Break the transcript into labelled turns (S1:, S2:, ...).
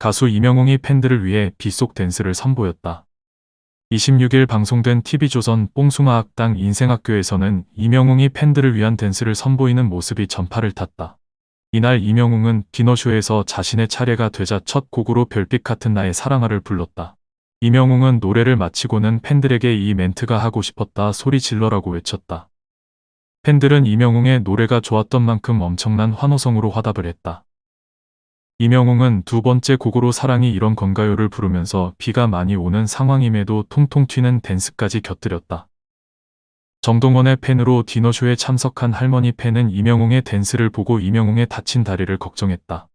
S1: 가수 이명웅이 팬들을 위해 빗속 댄스를 선보였다. 26일 방송된 TV조선 뽕숭아 학당 인생학교에서는 이명웅이 팬들을 위한 댄스를 선보이는 모습이 전파를 탔다. 이날 이명웅은 디너쇼에서 자신의 차례가 되자 첫 곡으로 별빛 같은 나의 사랑아를 불렀다. 이명웅은 노래를 마치고는 팬들에게 이 멘트가 하고 싶었다 소리 질러라고 외쳤다. 팬들은 이명웅의 노래가 좋았던 만큼 엄청난 환호성으로 화답을 했다. 이명웅은 두 번째 곡으로 사랑이 이런 건가요를 부르면서 비가 많이 오는 상황임에도 통통 튀는 댄스까지 곁들였다. 정동원의 팬으로 디너쇼에 참석한 할머니 팬은 이명웅의 댄스를 보고 이명웅의 다친 다리를 걱정했다.